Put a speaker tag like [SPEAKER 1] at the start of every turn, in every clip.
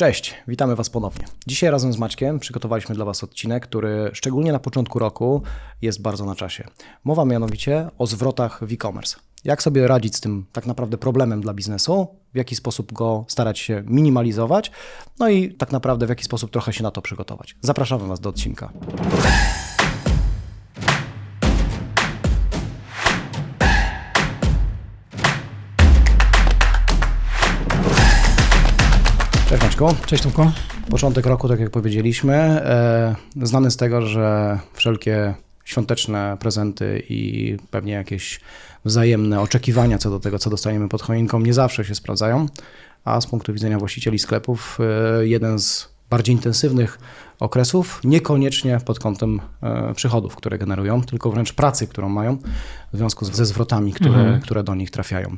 [SPEAKER 1] Cześć, witamy Was ponownie. Dzisiaj razem z Maćkiem przygotowaliśmy dla Was odcinek, który szczególnie na początku roku jest bardzo na czasie. Mowa mianowicie o zwrotach w e-commerce. Jak sobie radzić z tym tak naprawdę problemem dla biznesu, w jaki sposób go starać się minimalizować, no i tak naprawdę w jaki sposób trochę się na to przygotować. Zapraszamy Was do odcinka. Cześć
[SPEAKER 2] Tomku.
[SPEAKER 1] Początek roku, tak jak powiedzieliśmy, e, znany z tego, że wszelkie świąteczne prezenty i pewnie jakieś wzajemne oczekiwania co do tego, co dostaniemy pod choinką, nie zawsze się sprawdzają, a z punktu widzenia właścicieli sklepów e, jeden z bardziej intensywnych okresów, niekoniecznie pod kątem e, przychodów, które generują, tylko wręcz pracy, którą mają w związku ze zwrotami, które,
[SPEAKER 2] Mhm.
[SPEAKER 1] które do nich trafiają.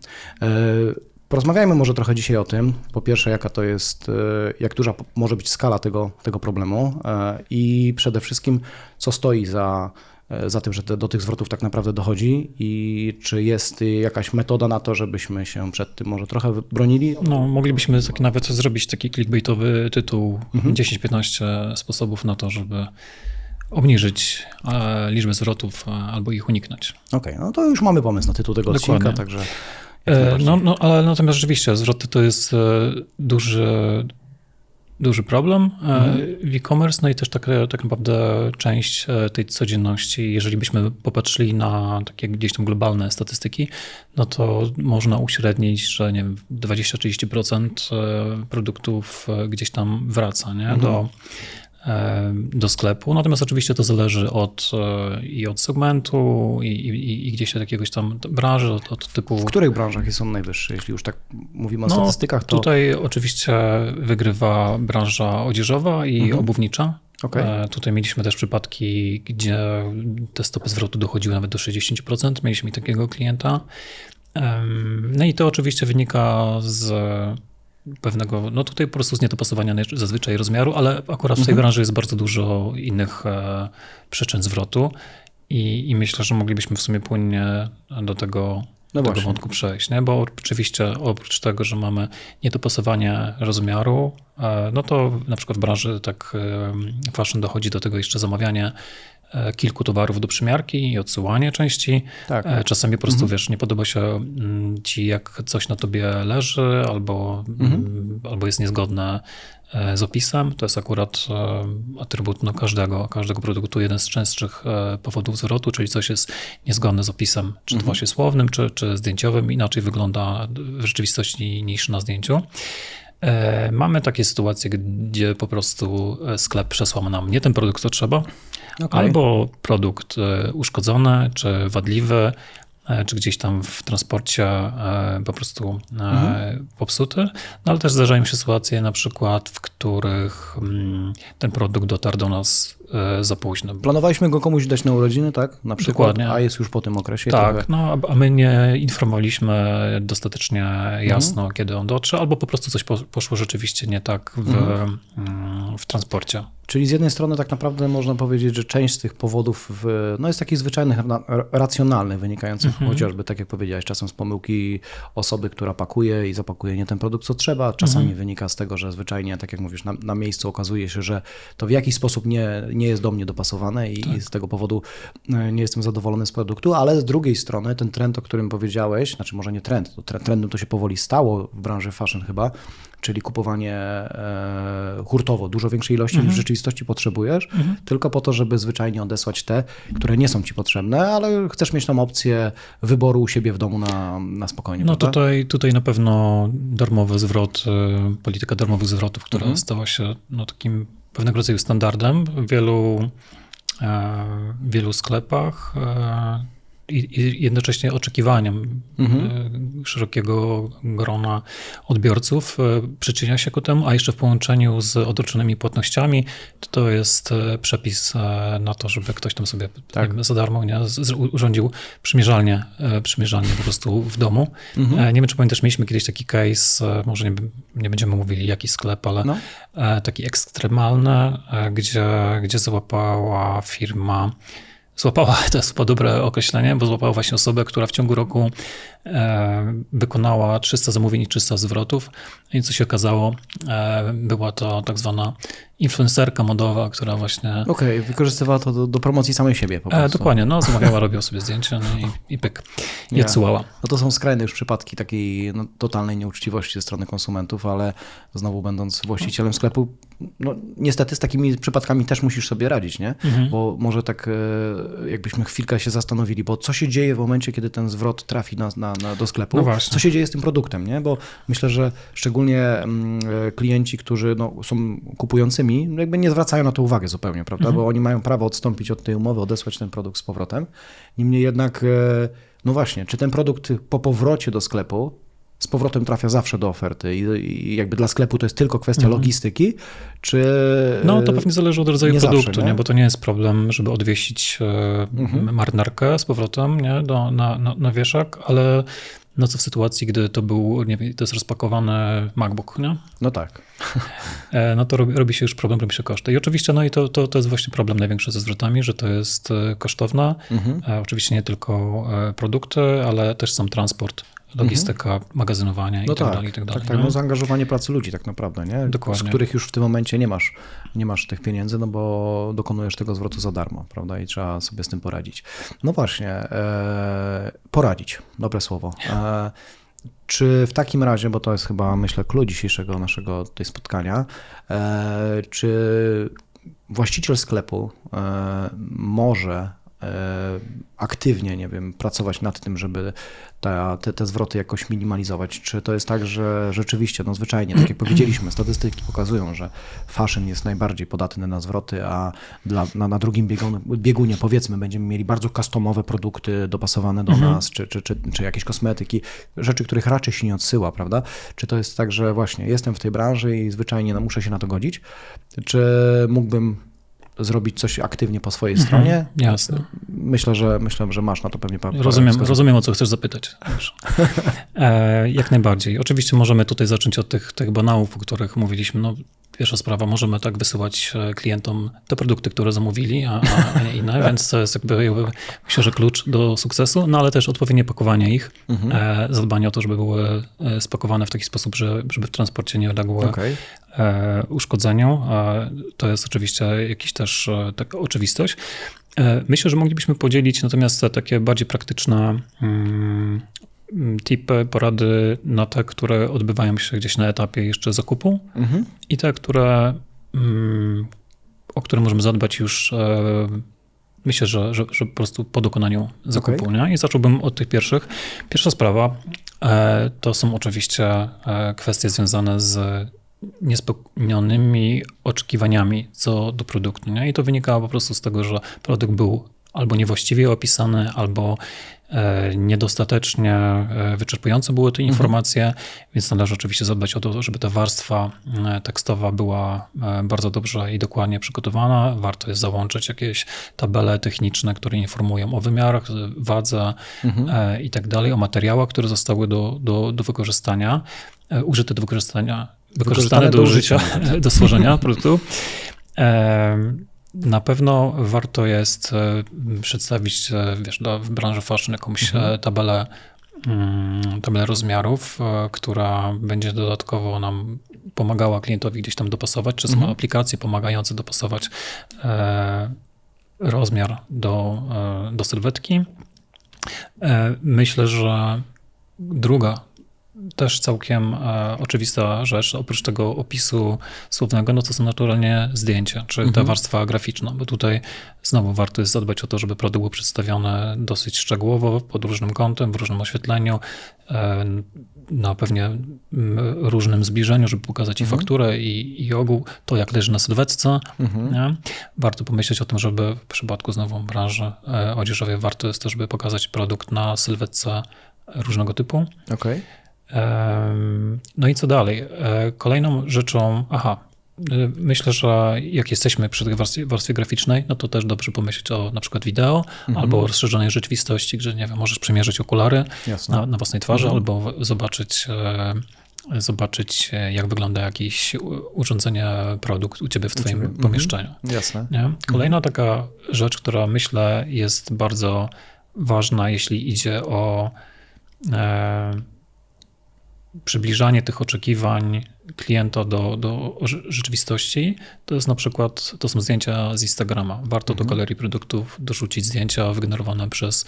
[SPEAKER 1] Porozmawiajmy może trochę dzisiaj o tym. Po pierwsze, jaka to jest, e, jak duża może być skala tego, tego problemu e, i przede wszystkim, co stoi za, e, za tym, że te, do tych zwrotów tak naprawdę dochodzi i czy jest jakaś metoda na to, żebyśmy się przed tym może trochę bronili?
[SPEAKER 2] No, moglibyśmy tak nawet zrobić taki clickbaitowy tytuł
[SPEAKER 1] Mhm.
[SPEAKER 2] 10-15 sposobów na to, żeby obniżyć liczbę zwrotów albo ich uniknąć.
[SPEAKER 1] Okej, no to już mamy pomysł na tytuł tego odcinka,
[SPEAKER 2] Dokładnie.
[SPEAKER 1] także jak
[SPEAKER 2] E,
[SPEAKER 1] najbardziej.
[SPEAKER 2] No, no, ale natomiast rzeczywiście zwroty to jest e, duży, duży problem e,
[SPEAKER 1] Mhm.
[SPEAKER 2] w e-commerce, no i też tak, tak naprawdę część e, tej codzienności. Jeżeli byśmy popatrzyli na takie gdzieś tam globalne statystyki, no to można uśrednić, że nie wiem, 20-30% e, produktów e, gdzieś tam wraca nie? do, e, do sklepu. Natomiast oczywiście to zależy od, e, i od segmentu, i, i, i gdzieś od jakiegoś tam branży, od, od typu
[SPEAKER 1] w których branżach jest on najwyższy? Jeśli już tak mówimy o
[SPEAKER 2] no,
[SPEAKER 1] statystykach, to
[SPEAKER 2] Tutaj oczywiście wygrywa branża odzieżowa i
[SPEAKER 1] Mhm.
[SPEAKER 2] obuwnicza.
[SPEAKER 1] Okej.
[SPEAKER 2] E, Tutaj mieliśmy też przypadki, gdzie te stopy zwrotu dochodziły nawet do 60%. Mieliśmy takiego klienta. No i to oczywiście wynika z pewnego, no tutaj po prostu z niedopasowania zazwyczaj rozmiaru, ale akurat w tej
[SPEAKER 1] Mhm.
[SPEAKER 2] branży jest bardzo dużo innych e, przyczyn zwrotu i, i myślę, że moglibyśmy w sumie płynnie do tego,
[SPEAKER 1] No
[SPEAKER 2] tego wątku przejść, nie? bo oczywiście oprócz tego, że mamy niedopasowanie rozmiaru, e, no to na przykład w branży tak fashion dochodzi do tego jeszcze zamawianie kilku towarów do przymiarki i odsyłanie części.
[SPEAKER 1] tak.
[SPEAKER 2] E, Czasami po prostu, wiesz, nie podoba się mm, ci, jak coś na tobie leży, albo, mm, albo jest niezgodne e, z opisem. To jest akurat e, atrybut no, każdego, każdego produktu, jeden z częstszych e, powodów zwrotu, czyli coś jest niezgodne z opisem, czy to właśnie słownym, czy, czy zdjęciowym, inaczej wygląda w rzeczywistości niż na zdjęciu. E, Mamy takie sytuacje, gdzie po prostu e, sklep przesłał nam nie ten produkt, co trzeba,
[SPEAKER 1] Okej.
[SPEAKER 2] albo produkt e, uszkodzony, czy wadliwy, czy gdzieś tam w transporcie e, po prostu e, popsuty. No ale też zdarzają się sytuacje na przykład, w których mm, ten produkt dotarł do nas e, za późno.
[SPEAKER 1] Planowaliśmy go komuś dać na urodziny, tak? Na przykład,
[SPEAKER 2] Dokładnie.
[SPEAKER 1] a jest już po tym okresie.
[SPEAKER 2] Tak,
[SPEAKER 1] trochę-
[SPEAKER 2] no a- my nie informowaliśmy dostatecznie jasno, kiedy on dotrze, albo po prostu coś po- poszło rzeczywiście nie tak w, mm, w transporcie.
[SPEAKER 1] Czyli z jednej strony tak naprawdę można powiedzieć, że część z tych powodów w, no jest takich zwyczajnych, na- racjonalnych, wynikających chociażby, tak jak powiedziałeś, czasem z pomyłki osoby, która pakuje i zapakuje nie ten produkt, co trzeba. Czasami wynika z tego, że zwyczajnie, tak jak mówisz, na, na miejscu okazuje się, że to w jakiś sposób nie, nie jest do mnie dopasowane i, i z tego powodu e, nie jestem zadowolony z produktu, ale z drugiej strony ten trend, o którym powiedziałeś, znaczy może nie trend, to tre- trendem to się powoli stało w branży fashion chyba, czyli kupowanie e, hurtowo, dużo większej ilości niż w rzeczywistości potrzebujesz, tylko po to, żeby zwyczajnie odesłać te, które nie są ci potrzebne, ale chcesz mieć tam opcję wyboru u siebie w domu na, na spokojnie.
[SPEAKER 2] No
[SPEAKER 1] prawda?
[SPEAKER 2] tutaj, tutaj na pewno darmowy zwrot, y, polityka darmowych zwrotów, która
[SPEAKER 1] Mhm.
[SPEAKER 2] stała się no, takim pewnego rodzaju standardem w wielu, e, wielu sklepach e, i, jednocześnie oczekiwaniem
[SPEAKER 1] Mhm.
[SPEAKER 2] e, szerokiego grona odbiorców e, przyczynia się ku temu, a jeszcze w połączeniu z odroczonymi płatnościami, to, jest e, przepis na to, żeby ktoś tam sobie
[SPEAKER 1] Tak.
[SPEAKER 2] za darmo nie, urządził przymierzalnię, przymierzalnię po prostu w domu. E, Nie wiem, czy pamiętasz, mieliśmy kiedyś taki case, może nie, nie będziemy mówili jaki sklep, ale
[SPEAKER 1] No.
[SPEAKER 2] taki ekstremalny, gdzie, gdzie załapała firma Złapała, to jest chyba dobre określenie, bo złapała właśnie osobę, która w ciągu roku wykonała 300 zamówień i 300 zwrotów. I co się okazało, e, była to tak zwana influencerka modowa, która właśnie...
[SPEAKER 1] Okej, wykorzystywała to do, do promocji samej siebie po
[SPEAKER 2] E,
[SPEAKER 1] prostu.
[SPEAKER 2] dokładnie, no zamawiała, robiła sobie zdjęcia no i, i pyk, i
[SPEAKER 1] Nie.
[SPEAKER 2] odsyłała.
[SPEAKER 1] No to są skrajne już przypadki takiej no, totalnej nieuczciwości ze strony konsumentów, ale znowu będąc właścicielem sklepu, no niestety z takimi przypadkami też musisz sobie radzić, nie?
[SPEAKER 2] Mhm.
[SPEAKER 1] Bo może tak e, jakbyśmy chwilkę się zastanowili, bo co się dzieje w momencie, kiedy ten zwrot trafi na, na, na, do sklepu?
[SPEAKER 2] No
[SPEAKER 1] co się dzieje z tym produktem, nie? Bo myślę, że szczególnie mm, klienci, którzy no, są kupującymi, no jakby nie zwracają na to uwagi zupełnie, prawda?
[SPEAKER 2] Mhm.
[SPEAKER 1] Bo oni mają prawo odstąpić od tej umowy, odesłać ten produkt z powrotem. Niemniej jednak, e, no właśnie, czy ten produkt po powrocie do sklepu z powrotem trafia zawsze do oferty i, jakby dla sklepu to jest tylko kwestia logistyki, czy...
[SPEAKER 2] Mhm. No to pewnie zależy od rodzaju
[SPEAKER 1] nie
[SPEAKER 2] produktu,
[SPEAKER 1] zawsze,
[SPEAKER 2] nie? bo to nie jest problem, żeby odwieścić e, marynarkę z powrotem nie? Do, na, na, na wieszak, ale no co w sytuacji, gdy to był, nie wiem, to jest rozpakowany MacBook, nie?
[SPEAKER 1] No tak.
[SPEAKER 2] E, no to robi, robi się już problem, robi się koszty. I oczywiście, no i to, to, to jest właśnie problem największy ze zwrotami, że to jest e, kosztowne.
[SPEAKER 1] Mhm.
[SPEAKER 2] Oczywiście nie tylko produkty, ale też sam transport, logistyka, magazynowanie i
[SPEAKER 1] No
[SPEAKER 2] tak,
[SPEAKER 1] tak,
[SPEAKER 2] dalej, i tak dalej.
[SPEAKER 1] tak, tak. No zaangażowanie pracy ludzi tak naprawdę, nie?
[SPEAKER 2] Dokładnie.
[SPEAKER 1] Z których już w tym momencie nie masz, nie masz tych pieniędzy, no bo dokonujesz tego zwrotu za darmo, prawda? I trzeba sobie z tym poradzić. No właśnie, e, poradzić, dobre słowo. E, czy w takim razie, bo to jest chyba myślę klucz dzisiejszego naszego tutaj spotkania, e, czy właściciel sklepu e, może aktywnie, nie wiem, pracować nad tym, żeby ta, te, te zwroty jakoś minimalizować? Czy to jest tak, że rzeczywiście, no zwyczajnie, tak jak powiedzieliśmy, statystyki pokazują, że fashion jest najbardziej podatny na zwroty, a dla, na, na drugim biegunie, biegunie, powiedzmy, będziemy mieli bardzo customowe produkty dopasowane do nas, czy, czy, czy, czy jakieś kosmetyki, rzeczy, których raczej się nie odsyła, prawda? Czy to jest tak, że właśnie jestem w tej branży i zwyczajnie no, muszę się na to godzić? Czy mógłbym zrobić coś aktywnie po swojej stronie?
[SPEAKER 2] Jasne.
[SPEAKER 1] Myślę, że myślę, że masz na to pewnie parę
[SPEAKER 2] Rozumiem, rozumiem, o co chcesz zapytać. E, jak najbardziej. Oczywiście możemy tutaj zacząć od tych, tych banałów, o których mówiliśmy. No, pierwsza sprawa, możemy tak wysyłać e, klientom te produkty, które zamówili, a, a nie inne, więc to jest jakby, jakby myślę, że klucz do sukcesu, no ale też odpowiednie pakowanie ich,
[SPEAKER 1] Mhm.
[SPEAKER 2] e, zadbanie o to, żeby były e, spakowane w taki sposób, że, żeby w transporcie nie uległy
[SPEAKER 1] Okej.
[SPEAKER 2] E, uszkodzeniu. To jest oczywiście jakiś też e, taka oczywistość. E, Myślę, że moglibyśmy podzielić natomiast te takie bardziej praktyczne mm, tipy, porady na te, które odbywają się gdzieś na etapie jeszcze zakupu
[SPEAKER 1] Mhm.
[SPEAKER 2] i te, które, mm, o które możemy zadbać już myślę, że, że, że po prostu po dokonaniu zakupu. Nie? I zacząłbym od tych pierwszych. Pierwsza sprawa to są oczywiście kwestie związane z niespełnionymi oczekiwaniami co do produktu. Nie? I to wynikało po prostu z tego, że produkt był albo niewłaściwie opisany, albo e, niedostatecznie e, wyczerpujące były te informacje, więc należy oczywiście zadbać o to, żeby ta warstwa e, tekstowa była bardzo dobrze i dokładnie przygotowana. Warto jest załączyć jakieś tabele techniczne, które informują o wymiarach, wadze e, i tak dalej, o materiałach, które zostały do, do, do wykorzystania, użyte do wykorzystania, wykorzystane do, użycia, do stworzenia produktu. Na pewno warto jest e, przedstawić e, wiesz, w branży fashion jakąś e, tabelę, mm, tabelę rozmiarów, która będzie dodatkowo nam pomagała klientowi gdzieś tam dopasować, czy są aplikacje pomagające dopasować rozmiar do, do sylwetki. Myślę, że druga też całkiem e, oczywista rzecz, oprócz tego opisu słownego, no to są naturalnie zdjęcia, czy ta warstwa graficzna, bo tutaj znowu warto jest zadbać o to, żeby produkt był przedstawiony dosyć szczegółowo, pod różnym kątem, w różnym oświetleniu, e, na pewnie różnym zbliżeniu, żeby pokazać i fakturę, i, i ogół, to jak leży na sylwetce. Nie? Warto pomyśleć o tym, żeby w przypadku znowu branży e, odzieżowej warto jest też, żeby pokazać produkt na sylwetce różnego typu.
[SPEAKER 1] Okej.
[SPEAKER 2] No i co dalej? E, Kolejną rzeczą, aha, y, myślę, że jak jesteśmy przy tej warstwie, warstwie graficznej, no to też dobrze pomyśleć o na przykład wideo albo o rozszerzonej rzeczywistości, gdzie nie wiem, możesz przymierzyć okulary na, na własnej twarzy albo w- zobaczyć, e, zobaczyć e, jak wygląda jakieś urządzenie, produkt u ciebie w twoim
[SPEAKER 1] ciebie. Mhm.
[SPEAKER 2] pomieszczeniu.
[SPEAKER 1] Jasne.
[SPEAKER 2] Nie? Kolejna taka rzecz, która myślę jest bardzo ważna, jeśli idzie o e, przybliżanie tych oczekiwań klienta do, do rze- rzeczywistości, to jest na przykład, to są zdjęcia z Instagrama. Warto
[SPEAKER 1] Mhm.
[SPEAKER 2] do galerii produktów dorzucić zdjęcia wygenerowane przez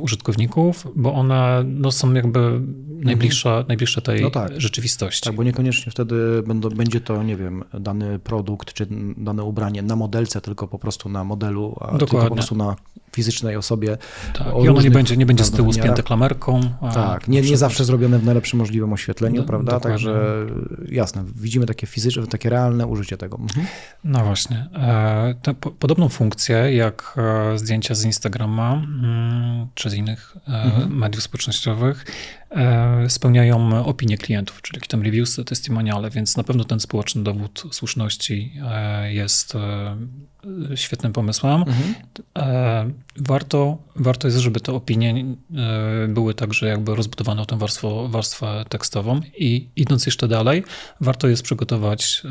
[SPEAKER 2] użytkowników, bo one no, są jakby najbliższe, najbliższe tej
[SPEAKER 1] No tak.
[SPEAKER 2] rzeczywistości.
[SPEAKER 1] Tak, bo niekoniecznie wtedy będą, będzie to, nie wiem, dany produkt czy dane ubranie na modelce, tylko po prostu na modelu, a tylko
[SPEAKER 2] Dokładnie.
[SPEAKER 1] po prostu na fizycznej osobie.
[SPEAKER 2] Tak. I ono nie
[SPEAKER 1] różnych
[SPEAKER 2] będzie, nie będzie z tyłu spięte klamerką.
[SPEAKER 1] Tak, nie, nie zawsze zrobione w najlepszym możliwym oświetleniu,
[SPEAKER 2] Do-
[SPEAKER 1] prawda?
[SPEAKER 2] dokładnie.
[SPEAKER 1] Także jasne, widzimy takie fizyczne, takie realne użycie tego. Mhm.
[SPEAKER 2] No właśnie. E, tę po, podobną funkcję jak e, zdjęcia z Instagrama mm, czy z innych e,
[SPEAKER 1] Mhm.
[SPEAKER 2] mediów społecznościowych e, spełniają opinie klientów, czyli tam reviews, testimoniale, więc na pewno ten społeczny dowód słuszności e, jest świetnym pomysłem.
[SPEAKER 1] Mhm.
[SPEAKER 2] Warto, warto jest, żeby te opinie były także jakby rozbudowane o tę warstwę, warstwę tekstową i idąc jeszcze dalej, warto jest przygotować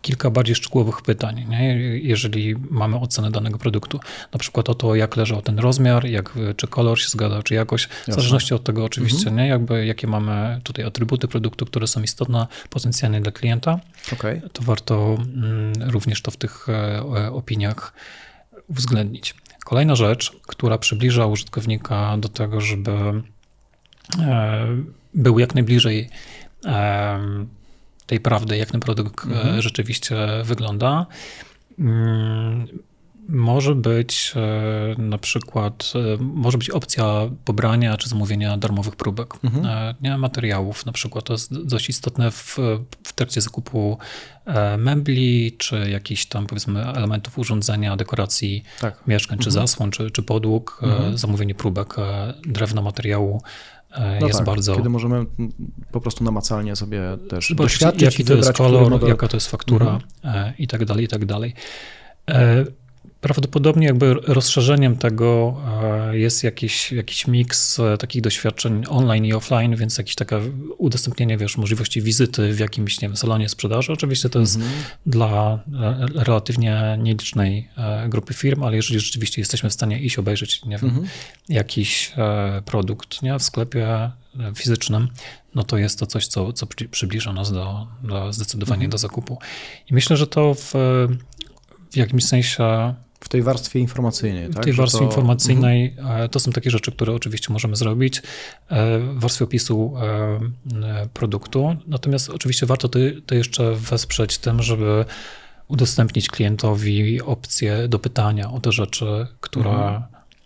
[SPEAKER 2] kilka bardziej szczegółowych pytań, nie? jeżeli mamy ocenę danego produktu. Na przykład o to, jak leżał ten rozmiar, jak, czy kolor się zgadza, czy jakość. W zależności od tego oczywiście, nie? Jakby, jakie mamy tutaj atrybuty produktu, które są istotne potencjalnie dla klienta
[SPEAKER 1] Okej.
[SPEAKER 2] to warto mm, również to w tych e, e, opiniach uwzględnić. Kolejna rzecz, która przybliża użytkownika do tego, żeby e, był jak najbliżej tej prawdy, jak ten produkt e,
[SPEAKER 1] Mhm.
[SPEAKER 2] rzeczywiście wygląda. Mm, Może być e, na przykład, e, może być opcja pobrania czy zamówienia darmowych próbek
[SPEAKER 1] Mhm.
[SPEAKER 2] nie, materiałów. Na przykład to jest dość istotne w, w trakcie zakupu mebli, czy jakichś tam powiedzmy elementów urządzenia, dekoracji
[SPEAKER 1] Tak.
[SPEAKER 2] mieszkań, czy
[SPEAKER 1] Mhm.
[SPEAKER 2] zasłon, czy, czy podłóg.
[SPEAKER 1] Mhm.
[SPEAKER 2] Zamówienie próbek drewna, materiału
[SPEAKER 1] No
[SPEAKER 2] jest
[SPEAKER 1] tak,
[SPEAKER 2] bardzo...
[SPEAKER 1] Kiedy możemy po prostu namacalnie sobie też doświadczyć
[SPEAKER 2] jaki to jest kolor,
[SPEAKER 1] model.
[SPEAKER 2] jaka to jest faktura e, i tak dalej, i tak dalej. Prawdopodobnie jakby rozszerzeniem tego e, jest jakiś, jakiś miks e, takich doświadczeń online i offline, więc jakieś takie udostępnienie, wiesz, możliwości wizyty w jakimś, nie wiem, salonie sprzedaży. Oczywiście to jest
[SPEAKER 1] Mhm.
[SPEAKER 2] dla e, relatywnie nielicznej grupy firm, ale jeżeli rzeczywiście jesteśmy w stanie iść obejrzeć, nie wiem,
[SPEAKER 1] Mhm.
[SPEAKER 2] jakiś e, produkt nie, w sklepie fizycznym, no to jest to coś, co, co przy- przybliża nas do, do zdecydowanie
[SPEAKER 1] Mhm.
[SPEAKER 2] do zakupu. I myślę, że to w, w jakimś sensie
[SPEAKER 1] W tej warstwie informacyjnej,
[SPEAKER 2] w
[SPEAKER 1] tak?
[SPEAKER 2] tej
[SPEAKER 1] Że
[SPEAKER 2] warstwie
[SPEAKER 1] to-
[SPEAKER 2] informacyjnej e, to są takie rzeczy, które oczywiście możemy zrobić e, w warstwie opisu e, produktu. Natomiast oczywiście warto to, to jeszcze wesprzeć tym, żeby udostępnić klientowi opcję do pytania o te rzeczy, które,
[SPEAKER 1] Mhm.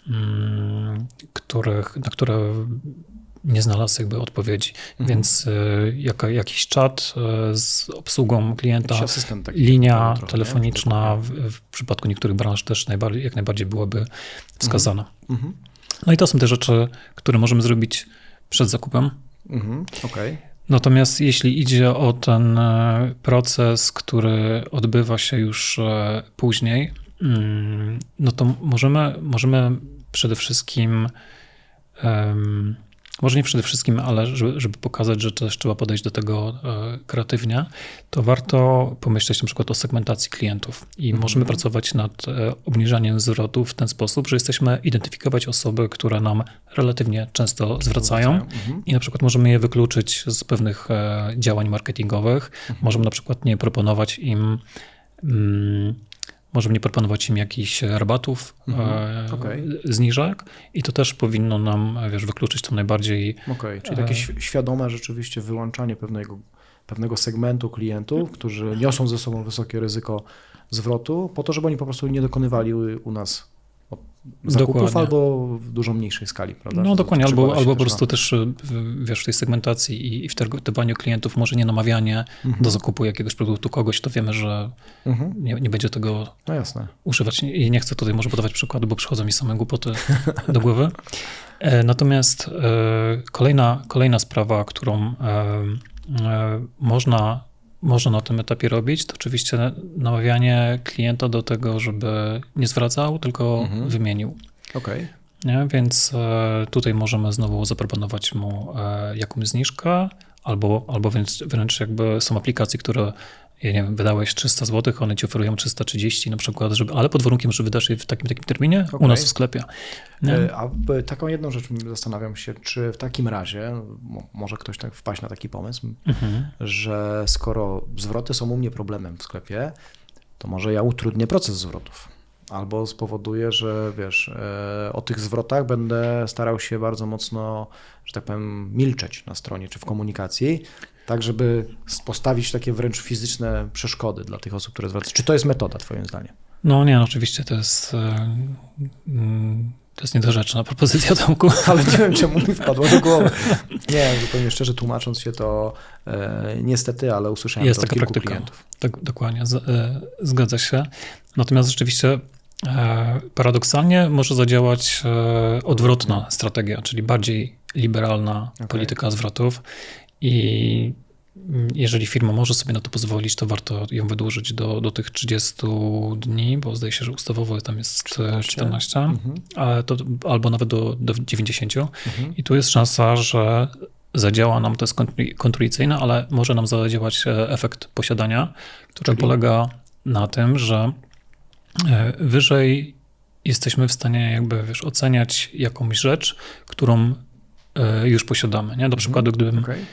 [SPEAKER 2] mm, których, na które nie znalazł jakby odpowiedzi.
[SPEAKER 1] Mhm.
[SPEAKER 2] Więc e, jaka, jakiś czat e, z obsługą klienta, linia
[SPEAKER 1] trochę,
[SPEAKER 2] telefoniczna w, w przypadku niektórych branż też najbardziej, jak najbardziej byłaby wskazana.
[SPEAKER 1] Mhm.
[SPEAKER 2] No i to są te rzeczy, które możemy zrobić przed zakupem.
[SPEAKER 1] Mhm. Okej.
[SPEAKER 2] Natomiast jeśli idzie o ten e, proces, który odbywa się już później, mm, no to możemy, możemy przede wszystkim, może nie przede wszystkim, ale żeby, żeby pokazać, że też trzeba podejść do tego e, kreatywnie, to warto pomyśleć na przykład o segmentacji klientów i
[SPEAKER 1] Mhm.
[SPEAKER 2] możemy pracować nad e, obniżaniem zwrotów w ten sposób, że jesteśmy identyfikować osoby, które nam relatywnie często zwracają
[SPEAKER 1] Mhm.
[SPEAKER 2] i na przykład możemy je wykluczyć z pewnych e, działań marketingowych. Możemy na przykład nie proponować im, mm, możemy nie proponować im jakichś rabatów,
[SPEAKER 1] Mhm.
[SPEAKER 2] e,
[SPEAKER 1] Okej.
[SPEAKER 2] zniżek i to też powinno nam, wiesz, wykluczyć tą najbardziej
[SPEAKER 1] Okej, czyli takie
[SPEAKER 2] E.
[SPEAKER 1] świ- świadome rzeczywiście wyłączanie pewnego, pewnego segmentu klientów, którzy niosą ze sobą wysokie ryzyko zwrotu, po to, żeby oni po prostu nie dokonywali u nas zakupów
[SPEAKER 2] Dokładnie.
[SPEAKER 1] albo w dużo mniejszej skali, prawda?
[SPEAKER 2] No dokładnie, albo, albo po prostu też, w- wiesz, w tej segmentacji i- i w targetowaniu klientów może nie namawianie
[SPEAKER 1] Mhm.
[SPEAKER 2] do zakupu jakiegoś produktu kogoś, to wiemy, że.
[SPEAKER 1] Mhm.
[SPEAKER 2] nie, nie będzie tego
[SPEAKER 1] No jasne.
[SPEAKER 2] używać. I nie chcę tutaj może podawać przykładu, bo przychodzą mi same głupoty do głowy. E, Natomiast e, kolejna, kolejna sprawa, którą e, można, można na tym etapie robić, to oczywiście namawianie klienta do tego, żeby nie zwracał, tylko
[SPEAKER 1] Mhm.
[SPEAKER 2] wymienił.
[SPEAKER 1] Okej.
[SPEAKER 2] Nie? Więc e, tutaj możemy znowu zaproponować mu e, jakąś zniżkę, albo, albo wręcz, wręcz jakby są aplikacje, które ja nie wiem, wydałeś 300 zł, one ci oferują 330 na przykład, żeby, ale pod warunkiem, że wydasz je w takim takim terminie u
[SPEAKER 1] Okej.
[SPEAKER 2] nas w sklepie. Nie?
[SPEAKER 1] E, A b- taką jedną rzecz zastanawiam się, czy w takim razie, mo- może ktoś tak wpaść na taki pomysł,
[SPEAKER 2] Mhm.
[SPEAKER 1] że skoro zwroty są u mnie problemem w sklepie, to może ja utrudnię proces zwrotów. Albo spowoduję, że wiesz, e, o tych zwrotach będę starał się bardzo mocno, że tak powiem, milczeć na stronie czy w komunikacji, tak żeby postawić takie wręcz fizyczne przeszkody dla tych osób, które zwracają. Czy to jest metoda, Twoim zdaniem?
[SPEAKER 2] No nie, no oczywiście to jest, e, mm, to jest niedorzeczna propozycja Tomku.
[SPEAKER 1] Ale nie wiem, czemu mi wpadło do głowy. Nie, zupełnie szczerze tłumacząc się to, e, niestety, ale usłyszałem
[SPEAKER 2] Jest
[SPEAKER 1] to od
[SPEAKER 2] taka
[SPEAKER 1] kilku
[SPEAKER 2] praktyka.
[SPEAKER 1] klientów.
[SPEAKER 2] Tak, dokładnie, z, e, zgadza się. Natomiast rzeczywiście e, paradoksalnie może zadziałać e, odwrotna strategia, czyli bardziej liberalna
[SPEAKER 1] Okej.
[SPEAKER 2] polityka zwrotów i mm, jeżeli firma może sobie na to pozwolić, to warto ją wydłużyć do, do tych 30 dni, bo zdaje się, że ustawowo tam jest 14, 14
[SPEAKER 1] Mhm.
[SPEAKER 2] ale to, albo nawet do, do 90.
[SPEAKER 1] Mhm.
[SPEAKER 2] I tu jest szansa, że zadziała nam to jest kontru- kontruicyjne, ale może nam zadziałać e, efekt posiadania, który
[SPEAKER 1] Czyli?
[SPEAKER 2] polega na tym, że e, wyżej jesteśmy w stanie jakby wiesz, oceniać jakąś rzecz, którą e, już posiadamy. Nie? Do przykładu, gdybym,
[SPEAKER 1] Okej.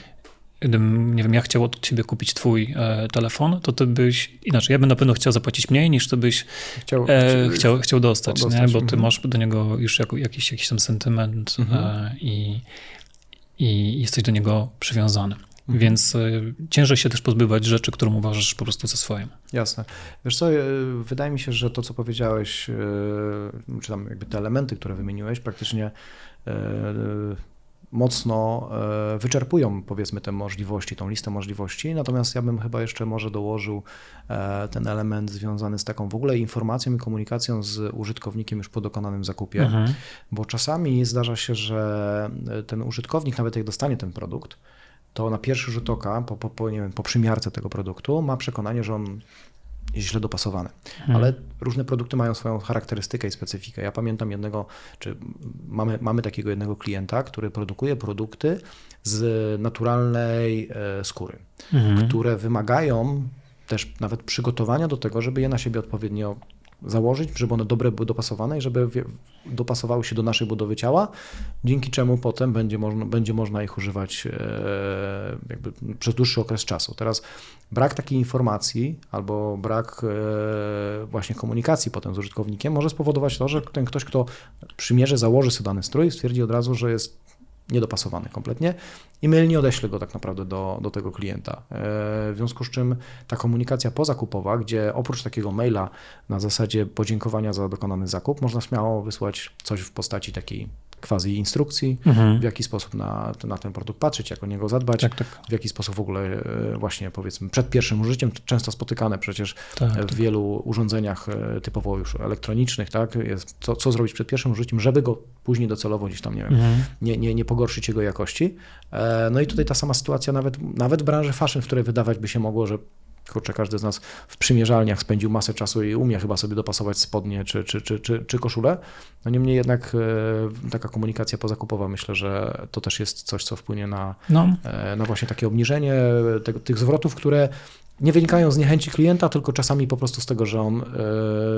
[SPEAKER 2] Gdybym, nie wiem, ja chciał od ciebie kupić twój e, telefon, to ty byś, inaczej, ja bym na pewno chciał zapłacić mniej niż ty byś
[SPEAKER 1] Chciał,
[SPEAKER 2] e, chciał, chciał dostać,
[SPEAKER 1] dostać,
[SPEAKER 2] nie? bo ty
[SPEAKER 1] mhm.
[SPEAKER 2] masz do niego już jako, jakiś, jakiś tam sentyment
[SPEAKER 1] Mhm.
[SPEAKER 2] e, i, i jesteś do niego przywiązany.
[SPEAKER 1] Mhm.
[SPEAKER 2] Więc e, ciężej się też pozbywać rzeczy, którą uważasz po prostu za swoją.
[SPEAKER 1] Jasne. Wiesz co, e, wydaje mi się, że to, co powiedziałeś, e, czy tam jakby te elementy, które wymieniłeś, praktycznie e, mocno e, wyczerpują, powiedzmy, te możliwości, tą listę możliwości. Natomiast ja bym chyba jeszcze może dołożył e, ten element związany z taką w ogóle informacją i komunikacją z użytkownikiem już po dokonanym zakupie.
[SPEAKER 2] Mhm.
[SPEAKER 1] Bo czasami zdarza się, że ten użytkownik, nawet jak dostanie ten produkt, to na pierwszy rzut oka, po, po, po, nie wiem, po przymiarce tego produktu, ma przekonanie, że on źle dopasowany. Ale różne produkty mają swoją charakterystykę i specyfikę. Ja pamiętam jednego, czy mamy, mamy takiego jednego klienta, który produkuje produkty z naturalnej e, skóry,
[SPEAKER 2] Mhm.
[SPEAKER 1] które wymagają też nawet przygotowania do tego, żeby je na siebie odpowiednio założyć, żeby one dobre były dopasowane i żeby dopasowały się do naszej budowy ciała, dzięki czemu potem będzie można, będzie można ich używać e, jakby przez dłuższy okres czasu. Teraz brak takiej informacji albo brak e, właśnie komunikacji potem z użytkownikiem może spowodować to, że ten ktoś, kto przymierze, założy sobie dany strój, stwierdzi od razu, że jest niedopasowany kompletnie i mylnie odeślę go tak naprawdę do, do tego klienta. E, W związku z czym ta komunikacja pozakupowa, gdzie oprócz takiego maila na zasadzie podziękowania za dokonany zakup, można śmiało wysłać coś w postaci takiej quasi instrukcji,
[SPEAKER 2] Mhm.
[SPEAKER 1] w jaki sposób na, na ten produkt patrzeć, jak o niego zadbać,
[SPEAKER 2] Tak, tak.
[SPEAKER 1] w jaki sposób w ogóle e, właśnie powiedzmy przed pierwszym użyciem, to często spotykane przecież
[SPEAKER 2] Tak,
[SPEAKER 1] w
[SPEAKER 2] tak.
[SPEAKER 1] wielu urządzeniach e, typowo już elektronicznych, tak, jest co, co zrobić przed pierwszym użyciem, żeby go później docelowo gdzieś tam, nie wiem,
[SPEAKER 2] Mhm.
[SPEAKER 1] nie, nie, nie pogorszyć jego jakości. E, No i tutaj ta sama sytuacja nawet, nawet w branży fashion, w której wydawać by się mogło, że kurczę, każdy z nas w przymierzalniach spędził masę czasu i umie chyba sobie dopasować spodnie czy, czy, czy, czy, czy koszulę. No niemniej jednak e, taka komunikacja pozakupowa myślę, że to też jest coś, co wpłynie na,
[SPEAKER 2] No,
[SPEAKER 1] e, na właśnie takie obniżenie tego, tych zwrotów, które nie wynikają z niechęci klienta, tylko czasami po prostu z tego, że on e,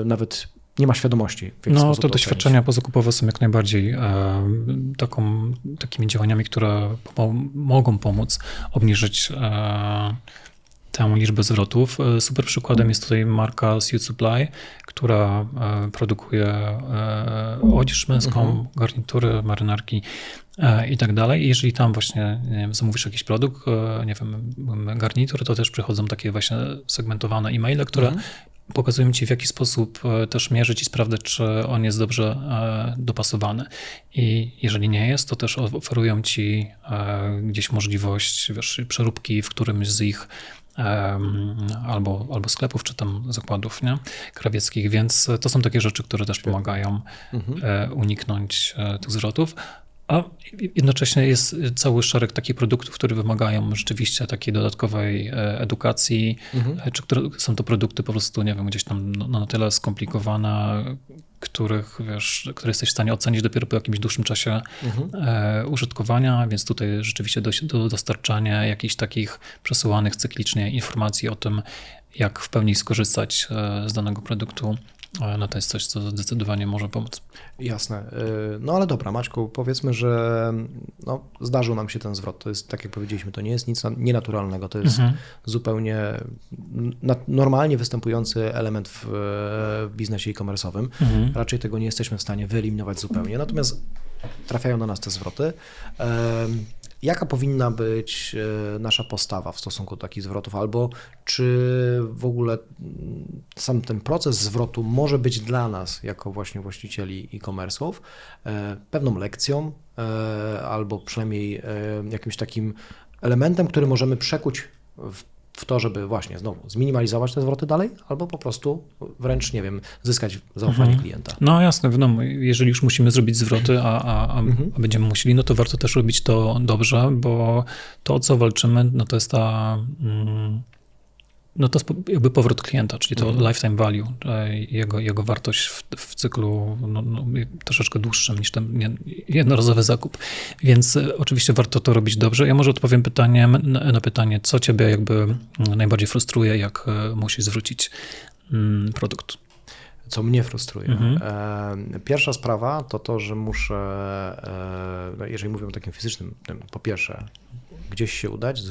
[SPEAKER 1] nawet nie ma świadomości.
[SPEAKER 2] No
[SPEAKER 1] sposób
[SPEAKER 2] to
[SPEAKER 1] ocenić.
[SPEAKER 2] doświadczenia pozakupowe są jak najbardziej e, taką, takimi działaniami, które pom- mogą pomóc obniżyć e, tę liczbę zwrotów. E, Super przykładem jest tutaj marka Suit Supply, która e, produkuje e, odzież męską,
[SPEAKER 1] Mhm.
[SPEAKER 2] garnitury, marynarki i tak dalej. I jeżeli tam właśnie nie wiem, zamówisz jakiś produkt, nie wiem, garnitur, to też przychodzą takie właśnie segmentowane e-maile, które
[SPEAKER 1] Mhm.
[SPEAKER 2] pokazują ci w jaki sposób też mierzyć i sprawdzać, czy on jest dobrze dopasowany. I jeżeli nie jest, to też oferują ci gdzieś możliwość wiesz, przeróbki w którymś z ich albo, albo sklepów, czy tam zakładów nie? krawieckich, więc to są takie rzeczy, które też pomagają
[SPEAKER 1] Mhm.
[SPEAKER 2] e, uniknąć e, tych zwrotów. A jednocześnie jest cały szereg takich produktów, które wymagają rzeczywiście takiej dodatkowej e, edukacji,
[SPEAKER 1] Mhm.
[SPEAKER 2] e, czy które są to produkty po prostu, nie wiem, gdzieś tam no, na tyle skomplikowane, których, wiesz, które jesteś w stanie ocenić dopiero po jakimś dłuższym czasie e, użytkowania, więc tutaj rzeczywiście do, do dostarczania jakichś takich przesyłanych cyklicznie informacji o tym, jak w pełni skorzystać z danego produktu, no to jest coś, co zdecydowanie może pomóc.
[SPEAKER 1] Jasne. Y, No ale dobra, Maćku, powiedzmy, że no, zdarzył nam się ten zwrot. To jest, tak jak powiedzieliśmy, to nie jest nic na- nienaturalnego. To jest zupełnie na, normalnie występujący element w, w biznesie e-commerce'owym. Raczej tego nie jesteśmy w stanie wyeliminować zupełnie. Natomiast trafiają do nas te zwroty. Jaka powinna być e, nasza postawa w stosunku do takich zwrotów, albo czy w ogóle mm, sam ten proces zwrotu może być dla nas, jako właśnie właścicieli e-commerce'ów, e, pewną lekcją, e, albo przynajmniej jakimś takim elementem, który możemy przekuć w, w to, żeby właśnie znowu zminimalizować te zwroty dalej, albo po prostu wręcz, nie wiem, zyskać zaufanie klienta.
[SPEAKER 2] No jasne, wiadomo, jeżeli już musimy zrobić zwroty, a, a, a, a będziemy musieli, no to warto też robić to dobrze, bo to, o co walczymy, no to jest ta... Mm, no to jakby powrót klienta, czyli to lifetime value, e, jego, jego wartość w, w cyklu no, no, troszeczkę dłuższym niż ten jednorazowy zakup. Więc e, oczywiście warto to robić dobrze. Ja może odpowiem pytaniem na, na pytanie, co ciebie jakby mm, najbardziej frustruje, jak e, musisz zwrócić mm, produkt.
[SPEAKER 1] co mnie frustruje.
[SPEAKER 2] Mhm.
[SPEAKER 1] Pierwsza sprawa to to, że muszę, no jeżeli mówimy o takim fizycznym, po pierwsze, gdzieś się udać,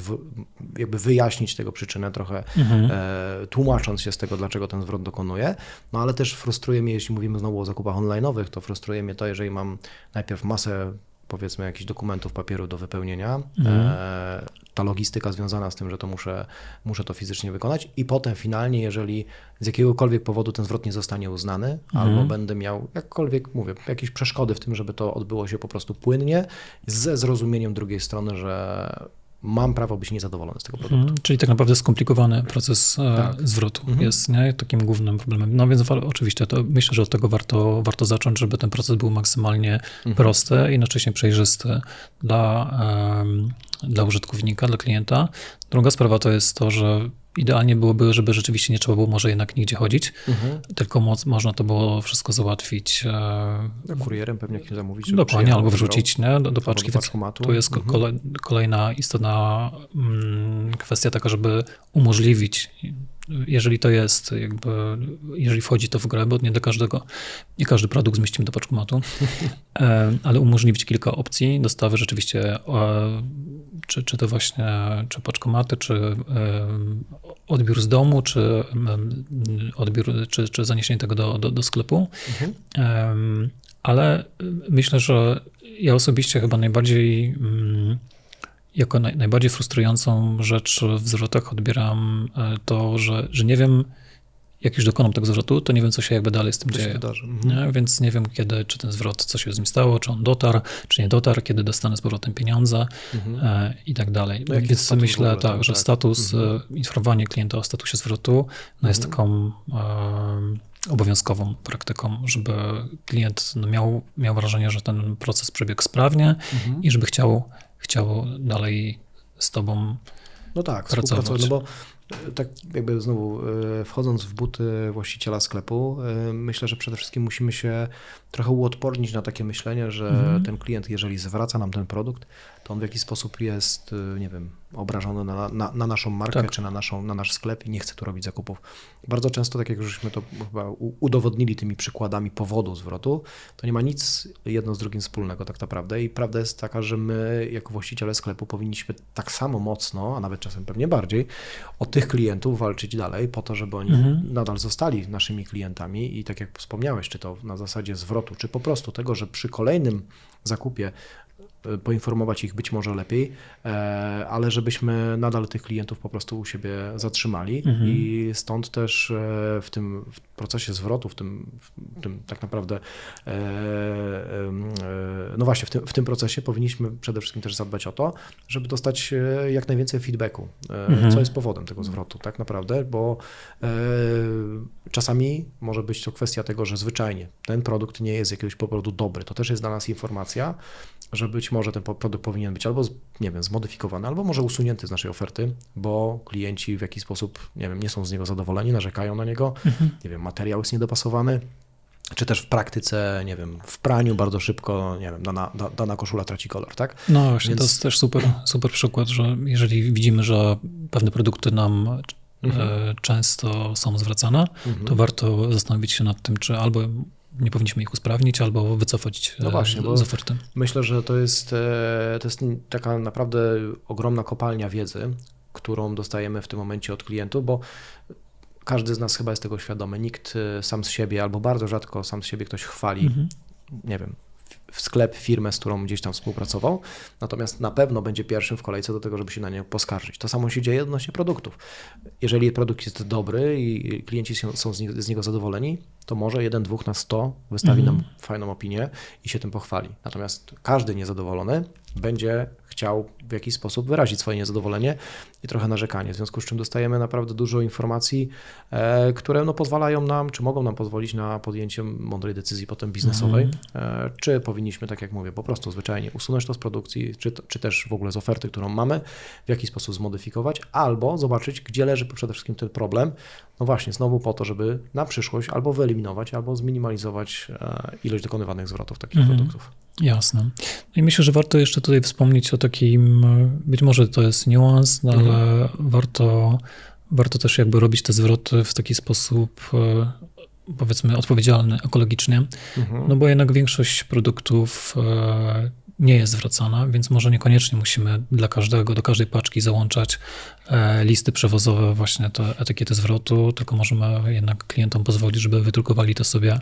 [SPEAKER 1] jakby wyjaśnić tego przyczynę trochę,
[SPEAKER 2] Mhm.
[SPEAKER 1] e, tłumacząc się z tego, dlaczego ten zwrot dokonuję. No ale też frustruje mnie, jeśli mówimy znowu o zakupach online'owych, to frustruje mnie to, jeżeli mam najpierw masę powiedzmy jakichś dokumentów papieru do wypełnienia, e, ta logistyka związana z tym, że to muszę, muszę to fizycznie wykonać. I potem finalnie, jeżeli z jakiegokolwiek powodu ten zwrot nie zostanie uznany, albo będę miał jakkolwiek, mówię, jakieś przeszkody w tym, żeby to odbyło się po prostu płynnie, ze zrozumieniem drugiej strony, że mam prawo być niezadowolony z tego produktu.
[SPEAKER 2] Mhm, czyli tak naprawdę skomplikowany proces e,
[SPEAKER 1] Tak.
[SPEAKER 2] zwrotu jest nie? takim głównym problemem. No więc oczywiście to myślę, że od tego warto, warto zacząć, żeby ten proces był maksymalnie prosty i jednocześnie przejrzysty dla, em, dla użytkownika, dla klienta. Druga sprawa to jest to, że idealnie byłoby, żeby rzeczywiście nie trzeba było może jednak nigdzie chodzić, tylko moc, można to było wszystko załatwić e,
[SPEAKER 1] Kurierem pewnie jakimś zamówić.
[SPEAKER 2] Dokładnie, albo wrzucić nie, do, do paczki.
[SPEAKER 1] do.
[SPEAKER 2] Tu jest
[SPEAKER 1] Mhm.
[SPEAKER 2] kole, kolejna istotna mm, kwestia taka, żeby umożliwić, jeżeli to jest jakby, jeżeli wchodzi to w grę, bo nie do każdego, nie każdy produkt zmieścimy do paczkomatu, e, ale umożliwić kilka opcji dostawy rzeczywiście, e, czy, czy to właśnie, czy paczkomaty, czy e, odbiór z domu, czy odbiór, czy, czy zaniesienie tego do, do, do sklepu.
[SPEAKER 1] Mhm.
[SPEAKER 2] Ale myślę, że ja osobiście chyba najbardziej, mm, jako naj, najbardziej frustrującą rzecz w zwrotach odbieram e, to, że, że nie wiem, jak już dokonam tego zwrotu, to nie wiem, co się jakby dalej z tym
[SPEAKER 1] się
[SPEAKER 2] dzieje.
[SPEAKER 1] Mhm.
[SPEAKER 2] Nie? Więc nie wiem, kiedy, czy ten zwrot, co się z nim stało, czy on dotarł, czy nie dotarł, kiedy dostanę z powrotem pieniądze e, i tak dalej.
[SPEAKER 1] No
[SPEAKER 2] Więc myślę
[SPEAKER 1] ogóle
[SPEAKER 2] tak, że
[SPEAKER 1] tak.
[SPEAKER 2] status, e, informowanie klienta o statusie zwrotu no jest
[SPEAKER 1] Mhm.
[SPEAKER 2] taką e, obowiązkową praktyką, żeby klient no, miał, miał wrażenie, że ten proces przebiegł sprawnie
[SPEAKER 1] Mhm.
[SPEAKER 2] i żeby chciał, chciał dalej z tobą
[SPEAKER 1] No tak,
[SPEAKER 2] pracować.
[SPEAKER 1] no bo tak jakby znowu e, wchodząc w buty właściciela sklepu, e, myślę, że przede wszystkim musimy się trochę uodpornić na takie myślenie, że
[SPEAKER 2] Mhm.
[SPEAKER 1] ten klient, jeżeli zwraca nam ten produkt, to on w jakiś sposób jest, e, nie wiem, obrażony na, na, na naszą markę
[SPEAKER 2] Tak.
[SPEAKER 1] czy na, naszą, na nasz sklep i nie chce tu robić zakupów. Bardzo często, tak jak już żeśmy to chyba udowodnili tymi przykładami powodu zwrotu, to nie ma nic jedno z drugim wspólnego tak naprawdę i prawda jest taka, że my jako właściciele sklepu powinniśmy tak samo mocno, a nawet czasem pewnie bardziej, o tych klientów walczyć dalej po to, żeby oni nadal zostali naszymi klientami i tak jak wspomniałeś, czy to na zasadzie zwrotu, czy po prostu tego, że przy kolejnym zakupie poinformować ich być może lepiej, e, ale żebyśmy nadal tych klientów po prostu u siebie zatrzymali. I stąd też e, w tym w procesie zwrotu, w tym, w tym tak naprawdę, e, e, no właśnie w tym, w tym procesie powinniśmy przede wszystkim też zadbać o to, żeby dostać e, jak najwięcej feedbacku, e, co jest powodem tego zwrotu tak naprawdę, bo e, czasami może być to kwestia tego, że zwyczajnie ten produkt nie jest jakiegoś powodu dobry. To też jest dla nas informacja, że być może ten produkt powinien być albo, nie wiem, zmodyfikowany, albo może usunięty z naszej oferty, bo klienci w jakiś sposób, nie wiem, nie są z niego zadowoleni, narzekają na niego, nie wiem, materiał jest niedopasowany, czy też w praktyce, nie wiem, w praniu bardzo szybko, nie wiem, dana, da, dana koszula traci kolor, tak?
[SPEAKER 2] No właśnie,
[SPEAKER 1] Więc-
[SPEAKER 2] to jest też super, super przykład, że jeżeli widzimy, że pewne produkty nam e, często są zwracane, to warto zastanowić się nad tym, czy albo nie powinniśmy ich usprawnić, albo wycofać
[SPEAKER 1] No
[SPEAKER 2] e,
[SPEAKER 1] właśnie,
[SPEAKER 2] z,
[SPEAKER 1] bo-
[SPEAKER 2] z oferty.
[SPEAKER 1] Myślę, że to jest, e, to jest taka naprawdę ogromna kopalnia wiedzy, którą dostajemy w tym momencie od klientów, bo każdy z nas chyba jest tego świadomy. Nikt e, sam z siebie, albo bardzo rzadko sam z siebie ktoś chwali,
[SPEAKER 2] Mhm.
[SPEAKER 1] nie wiem, w sklep, firmę, z którą gdzieś tam współpracował, natomiast na pewno będzie pierwszym w kolejce do tego, żeby się na nie poskarżyć. To samo się dzieje odnośnie produktów. Jeżeli produkt jest dobry i klienci są- z niego, zadowoleni, to może jeden, dwóch na sto wystawi nam fajną opinię i się tym pochwali. Natomiast każdy niezadowolony będzie chciał w jakiś sposób wyrazić swoje niezadowolenie i trochę narzekanie, w związku z czym dostajemy naprawdę dużo informacji, e, które no, pozwalają nam, czy mogą nam pozwolić na podjęcie mądrej decyzji potem biznesowej, e, czy powinniśmy, tak jak mówię, po prostu zwyczajnie usunąć to z produkcji, czy, czy też w ogóle z oferty, którą mamy, w jaki sposób zmodyfikować, albo zobaczyć, gdzie leży przede wszystkim ten problem, no właśnie, znowu po to, żeby na przyszłość albo wyeliminować, albo zminimalizować e, ilość dokonywanych zwrotów takich
[SPEAKER 2] Mhm.
[SPEAKER 1] produktów.
[SPEAKER 2] Jasne. No i myślę, że warto jeszcze tutaj wspomnieć o takim, być może to jest niuans, no ale warto, warto też jakby robić te zwroty w taki sposób, e, powiedzmy, odpowiedzialny ekologicznie,
[SPEAKER 1] Mhm.
[SPEAKER 2] no bo jednak większość produktów e, nie jest zwracana, więc może niekoniecznie musimy dla każdego, do każdej paczki załączać e, listy przewozowe, właśnie te etykiety zwrotu, tylko możemy jednak klientom pozwolić, żeby wydrukowali to sobie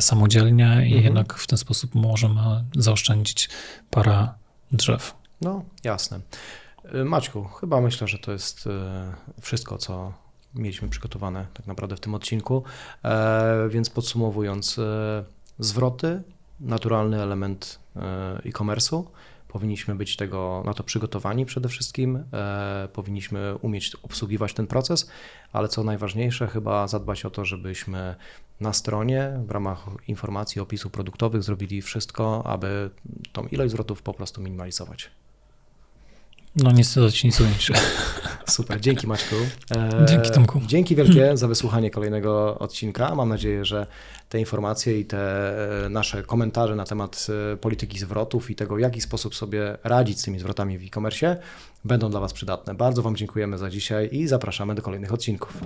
[SPEAKER 2] samodzielnie i jednak w ten sposób możemy zaoszczędzić parę drzew.
[SPEAKER 1] No, jasne. Y, Maćku, chyba myślę, że to jest y, wszystko, co mieliśmy przygotowane tak naprawdę w tym odcinku. E, Więc podsumowując, e, zwroty, naturalny element e, e-commerce'u. Powinniśmy być tego, na to przygotowani przede wszystkim. E, powinniśmy umieć obsługiwać ten proces, ale co najważniejsze, chyba zadbać o to, żebyśmy na stronie w ramach informacji, opisów produktowych zrobili wszystko, aby tą ilość zwrotów po prostu minimalizować.
[SPEAKER 2] No niestety ci nic ująć.
[SPEAKER 1] Super, dzięki Maćku. E,
[SPEAKER 2] Dzięki, Tomku.
[SPEAKER 1] Dzięki wielkie za wysłuchanie kolejnego odcinka. Mam nadzieję, że te informacje i te e, nasze komentarze na temat e, polityki zwrotów i tego, w jaki sposób sobie radzić z tymi zwrotami w e-commerce będą dla Was przydatne. Bardzo Wam dziękujemy za dzisiaj i zapraszamy do kolejnych odcinków.